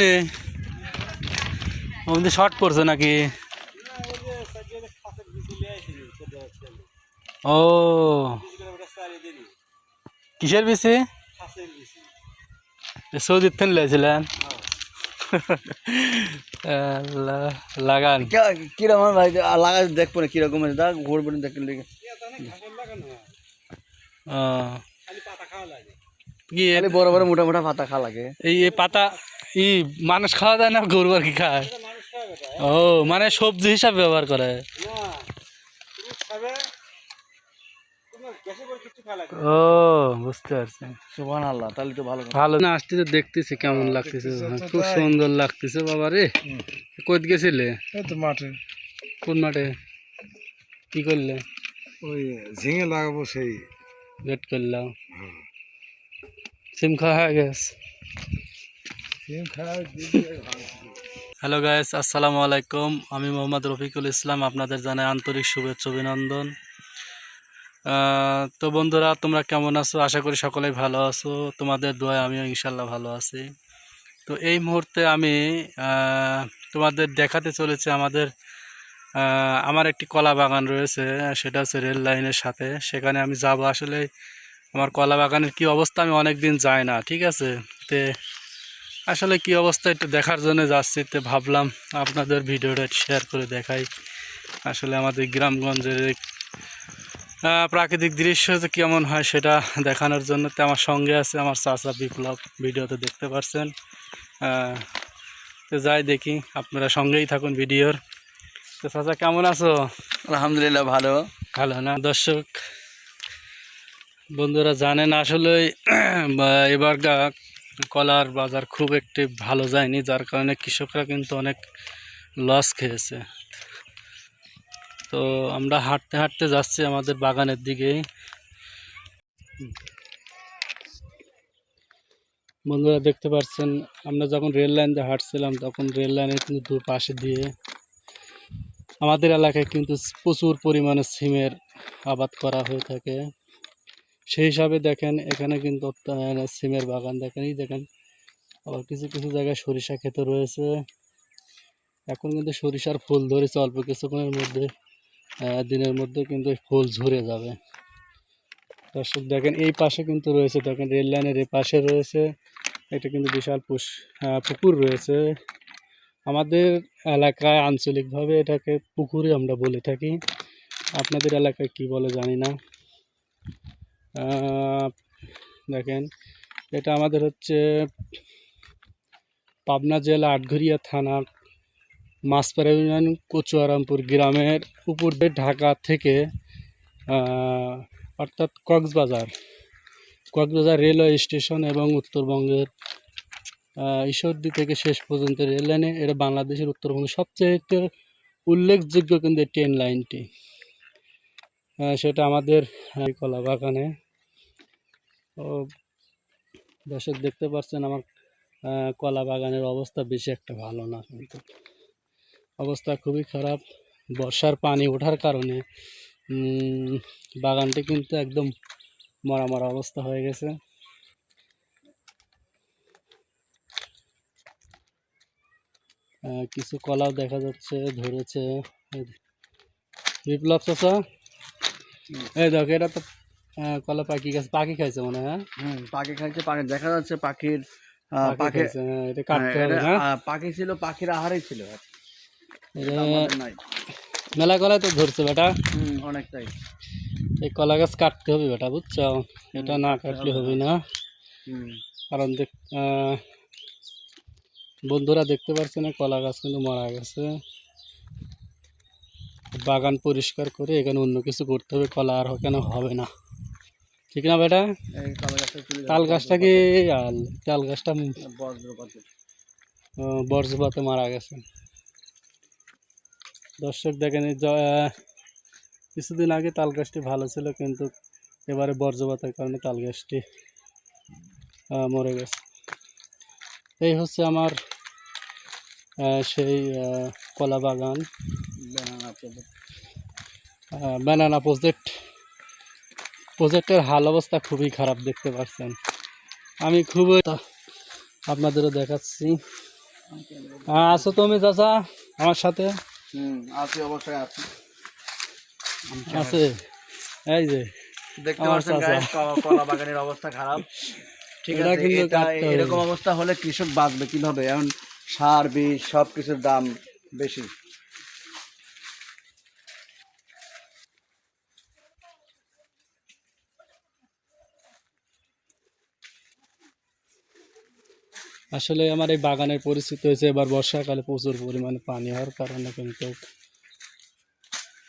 নে আমাদের শর্ট পড়ছে নাকি? ও। কিসের বেশি সৌদির থেকে লেছিলেন লাগান। কীরকম ভাই লাগা দেখব না কীরকম আছে দেখ ঘুরবো না দেখলে ও। কি বড় বড় মোটা মোটা পাতা খা লাগে। এই পাতা ই মানুষ খাওয়া যায় না গরু আর কি খায়। ও মানে সবজি হিসাবে ব্যবহার করে। ও বুঝতে পারছি। সুবান আল্লাহ তাহলে তো ভালো ভালো। না আসতেছে দেখতেছি কেমন লাগতেছে। খুব সুন্দর লাগতেছে বাবা রে। কই গেছিলে? তো মাঠে। কোন মাঠে? কি করলে? ওই ঝিঙে লাগাবো সেই। ওয়েট করলাম। সিম খাওয়া হয়ে গেছে। হ্যালো গাইস আসসালামু আলাইকুম আমি মোহাম্মদ রফিকুল ইসলাম, আপনাদের জানাই আন্তরিক শুভেচ্ছা, অভিনন্দন। তো বন্ধুরা, তোমরা কেমন আছো? আশা করি সকলেই ভালো আছো। তোমাদের দোয়ায় আমিও ইনশাল্লাহ ভালো আছি। তো এই মুহূর্তে আমি তোমাদের দেখাতে চলেছি আমাদের আমার একটি কলা বাগান রয়েছে, সেটা হচ্ছে রেল লাইনের সাথে। সেখানে আমি যাব। আসলে আমার কলা বাগানের কি অবস্থা আমি অনেক দিন যাই না, ঠিক আছে? তে আসলে কি অবস্থা একটু দেখার জন্য যাচ্ছি তো ভাবলাম আপনাদের ভিডিওটা শেয়ার করে দেখাই। আসলে আমাদের গ্রামগঞ্জের প্রাকৃতিক দৃশ্য যে কেমন হয় সেটা দেখানোর জন্য তো আমার সঙ্গে আছে আমার চাচা বিপ্লব ভিডিওতে দেখতে পারছেন। তো যাই দেখি আপনারা সঙ্গেই থাকুন ভিডিওর। তো চাচা কেমন আছো? আলহামদুলিল্লাহ ভালো। ভালো না? দর্শক বন্ধুরা জানেন আসলে এবার কলার বাজার খুব একটি ভালো যায়নি, যার কারণে কৃষকরা কিন্তু অনেক লস খেয়েছে। তো আমরা হাঁটতে হাঁটতে যাচ্ছি আমাদের বাগানের দিকে বন্ধুরা দেখতে পাচ্ছেন, আমরা যখন রেল লাইন দিয়ে হাঁটছিলাম, তখন রেল লাইনের কিন্তু দুপাশে দিয়ে আমাদের এলাকায় কিন্তু প্রচুর পরিমাণে সিমের আবাদ করা হয়ে থাকে। সেই হিসাবে দেখেন, এখানে কিন্তু সিমের বাগান দেখেন, এই দেখেন, আবার কিছু কিছু জায়গায় সরিষা ক্ষেত রয়েছে। এখন কিন্তু সরিষার ফুল ধরেছে অল্প কিছুক্ষণের মধ্যে দিনের মধ্যে কিন্তু ফুল ঝরে যাবে। দর্শক, দেখেন, এই পাশে কিন্তু রয়েছে, দেখেন, রেল লাইনের এই পাশে রয়েছে, এটা কিন্তু বিশাল পুষ পুকুর রয়েছে। আমাদের এলাকায় আঞ্চলিকভাবে এটাকে পুকুরে আমরা বলে থাকি। আপনাদের এলাকায় কি বলে জানি না। দেখেন, এটা আমাদের হচ্ছে পাবনা জেলা আটঘরিয়া থানা মাছপাড়া ইউনিয়ন কচুয়ারামপুর গ্রামের উপর দিয়ে ঢাকা থেকে অর্থাৎ কক্সবাজার কক্সবাজার রেলওয়ে স্টেশন এবং উত্তরবঙ্গের ঈশ্বরদী থেকে শেষ পর্যন্ত রেল লাইনে, এটা বাংলাদেশের উত্তরবঙ্গের সবচেয়ে উল্লেখযোগ্য কিন্তু ট্রেন লাইনটি সেটা আমাদের কলা বাগানে ও দর্শক দেখতে পাচ্ছেন আমার কলা বাগানের অবস্থা বেশি একটা ভালো না কিন্তু। অবস্থা খুবই খারাপ। বর্ষার পানি ওঠার কারণে বাগানটি কিন্তু একদম মরা মরা অবস্থা হয়ে গেছে। কিছু কলাও দেখা যাচ্ছে ধরেছে। বিপ্লব চাষা এই দেখো এটা তো কলা পাখি গেছে পাখি খাইছে মনে হয় হ্যাঁ? হুম পাখি খাইছে পাখি দেখা যাচ্ছে পাখির পাখি হ্যাঁ, এটা কাটতে হ্যাঁ, হবে পাখি ছিল পাখির আহারই ছিল মেলা কলাই তো ধরছে বেটা। হুম অনেকটাই। এই কলা গাছ কাটতে হবে বেটা বুঝছ? এটা না কাটলে হবে না। কারণ দেখ বন্ধুরা দেখতে পাচ্ছেন না কলা গাছ কিন্তু মারা গেছে। বাগান পরিষ্কার করে এখানে অন্য কিছু করতে হবে কলা আর কেন হবে না। ঠিক না বেটা? তাল গাছটা কি তাল গাছটা বজ্রপাতে মারা গেছে। দর্শক দেখেন কিছুদিন আগে তাল গাছটি ভালো ছিল কিন্তু এবারে বজ্রপাতের কারণে তাল গাছটি মরে গেছে। এই হচ্ছে আমার সেই কলা বাগান। ব্যানানা প্রজেক্ট প্রজেক্টের হাল অবস্থা খুবই খারাপ দেখতে পাচ্ছেন। আমি খুবই আপনাদেরও দেখাচ্ছি। আসো তুমি চাচা আমার সাথে? আছি অবশ্যই আছি। আছে? এই যে দেখতে পাচ্ছেন কলা বাগানের অবস্থা খারাপ। ঠিক আছে এটা এরকম অবস্থা হলে কৃষক বাঁচবে কীভাবে? এখন সার বীজ সব কিছুর দাম বেশি। আসলে আমার এই বাগানের পরিস্থিতি হয়েছে, এবার বর্ষাকালে প্রচুর পরিমাণে পানি হওয়ার কারণে কিন্তু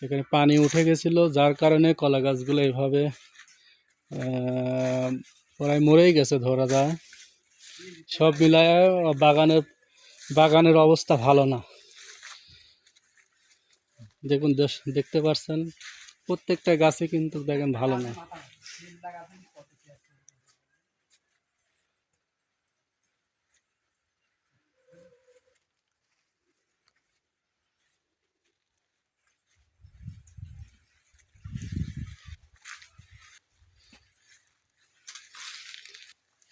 এখানে পানি উঠে গেছিল, যার কারণে কলা গাছগুলো এইভাবে প্রায় মরেই গেছে ধরা যায়। সব মিলায় বাগানের বাগানের অবস্থা ভালো না। দেখুন দেখতে পাচ্ছেন প্রত্যেকটা গাছে কিন্তু দেখেন ভালো না।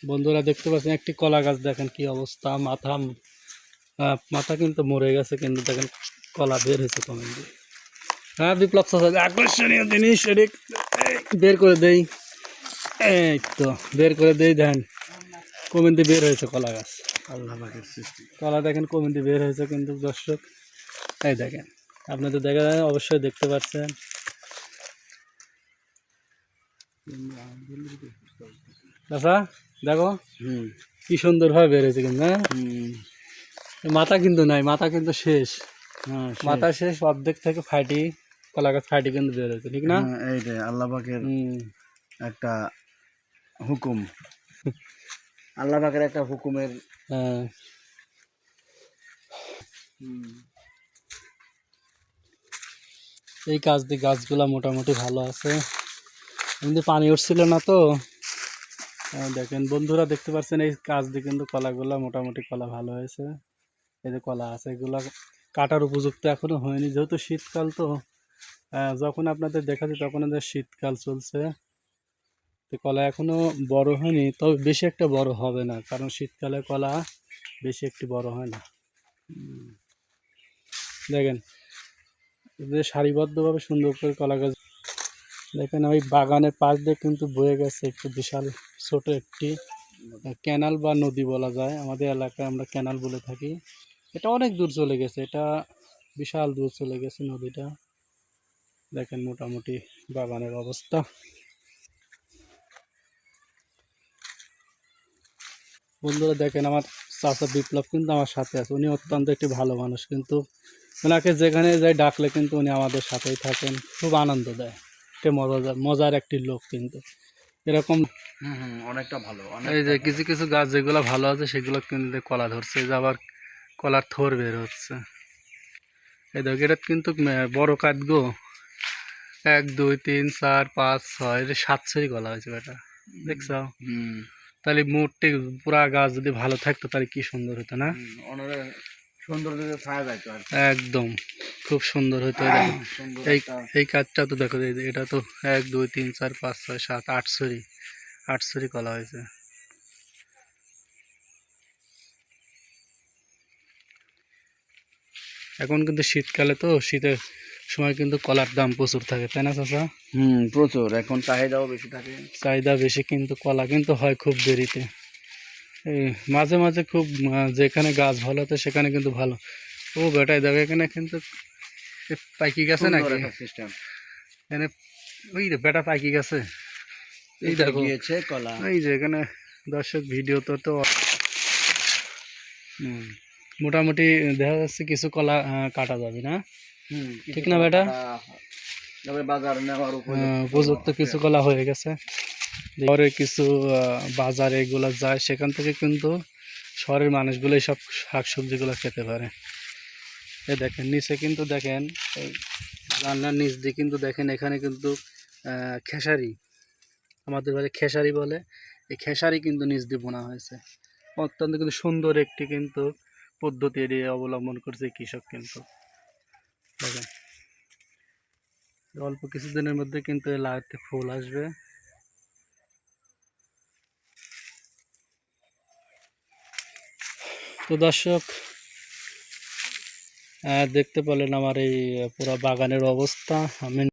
বন্ধুরা দেখতে পাচ্ছেন একটি কলা গাছ দেখেন কি অবস্থা। মাথা মাথা কিন্তু মরে গেছে কিন্তু দেখেন কলা বের হয়েছে কমেন দিয়ে হ্যাঁ বিপ্লব আকর্ষণীয় জিনিস বের করে দেই। এই তো বের করে দেই দেখেন কমেন বের হয়েছে কলা গাছ। আল্লাহ কলা দেখেন কমেন বের হয়েছে কিন্তু দর্শক এই দেখেন আপনাদের দেখা অবশ্যই দেখতে পাচ্ছেন। চাচা দেখো। কি সুন্দরভাবে বের হয়েছে কিন্তু হ্যাঁ? মাথা কিন্তু নাই মাথা কিন্তু শেষ। হ্যাঁ, মাথা শেষ অর্ধেক থেকে ফাটি কলা গাছ ফাটি কিন্তু বের ঠিক না? হ্যাঁ, এইটাই আল্লাপাকের একটা হুকুম। আল্লাহ পাকের একটা হুকুমের এই কাজ দিয়ে গাছগুলা মোটামুটি ভালো আছে। এমনি পানি উঠছিল না তো। দেখেন, বন্ধুরা দেখতে পাচ্ছেন, এই কাজ দিয়ে কিন্তু কলাগুলা মোটামুটি কলা ভালো হয়েছে। এই যে কলা আছে, এগুলো কাটার উপযুক্ত এখনও হয়নি। যেহেতু শীতকাল তো যখন আপনাদের দেখাচ্ছি তখন শীতকাল চলছে। তো কলা এখনও বড় হয়নি, তবে বেশি একটা বড় হবে না, কারণ শীতকালে কলা বেশি একটি বড় হয় না। দেখেন সারিবদ্ধভাবে সুন্দর করে কলা গাছ দেখেন ওই বাগানের পাশ দিয়ে কিন্তু বয়ে গেছে একটু বিশাল ছোট একটি ক্যানাল বা নদী বলা যায়। আমাদের এলাকায় আমরা ক্যানাল বলে থাকি। এটা অনেক দূর চলে গেছে, এটা বিশাল দূর চলে গেছে নদীটা। দেখেন মোটামুটি বাগানের অবস্থা। বন্ধুরা, দেখেন আমার চাচা বিপ্লব কিন্তু আমার সাথে আছে। উনি অত্যন্ত একটি ভালো মানুষ কিন্তু। ওনাকে যেখানে যাই ডাকলে কিন্তু উনি আমাদের সাথেই থাকেন। খুব আনন্দ দেয়। এটা মজার মজার একটি লোক কিন্তু। এরকম হুম হুম অনেকটা ভালো অনেক এই যে কিছু কিছু গাছ যেগুলো ভালো আছে সেগুলো কিন্তু কলা ধরছে যে আবার কলার থোর বের হচ্ছে। এই দেখ এটা কিন্তু বড় কাঠ গো। এক দুই তিন চার পাঁচ ছয় এটা ছয় কলা হয়েছে বেটা দেখছ? হুম তাহলে মোটটি পুরা গাছ যদি ভালো থাকতো তাহলে কি সুন্দর হতো না? সুন্দর। একদম। খুব সুন্দর হতো এই। এই কাঠটা তো দেখো এটা তো এক দুই তিন চার পাঁচ ছয় সাত আটশোরি আটশোরি কলা হয়েছে। এখন কিন্তু শীতকালে তো শীতের সময় কিন্তু কলার দাম প্রচুর থাকে তাই না চাচা? হুম প্রচুর। এখন চাহিদাও বেশি থাকে। চাহিদা বেশি কিন্তু কলা কিন্তু হয় খুব দেরিতে। এই মাঝে মাঝে খুব যেখানে গাছ ভালো হতো সেখানে কিন্তু ভালো। ও বেটাই দেখো এখানে কিন্তু পাইকি গেছে নাকি? সিস্টেম এখানে ওই রে বেটা পাইকি গেছে এই দেখো। গিয়েছে কলা। এই যে এখানে দর্শক ভিডিও তো তো মোটামুটি দেখা যাচ্ছে কিছু কলা কাটা যাবে না? ঠিক না বেটা? বাজার নেওয়ার উপযুক্ত কিছু কলা হয়ে গেছে। পরে কিছু বাজারে এগুলো যায় সেখান থেকে কিন্তু শহরের মানুষগুলো সব শাক সবজিগুলো খেতে পারে। এই দেখেন, নিচে কিন্তু দেখেন, এই জানলার নিচ দিয়ে কিন্তু দেখেন, এখানে কিন্তু খেসারি। আমাদের বাড়ি খেসারি বলে, এই খেসারি কিন্তু নিচ দিয়ে বোনা হয়েছে। অত্যন্ত কিন্তু সুন্দর একটি কিন্তু পদ্ধতি এটি অবলম্বন করছে কৃষক কিন্তু। দেখেন, অল্প কিছুদিনের মধ্যে কিন্তু লাগাতে ফুল আসবে। তো দর্শক দেখতে পেলেন আমার এই পুরো বাগানের অবস্থা। আমি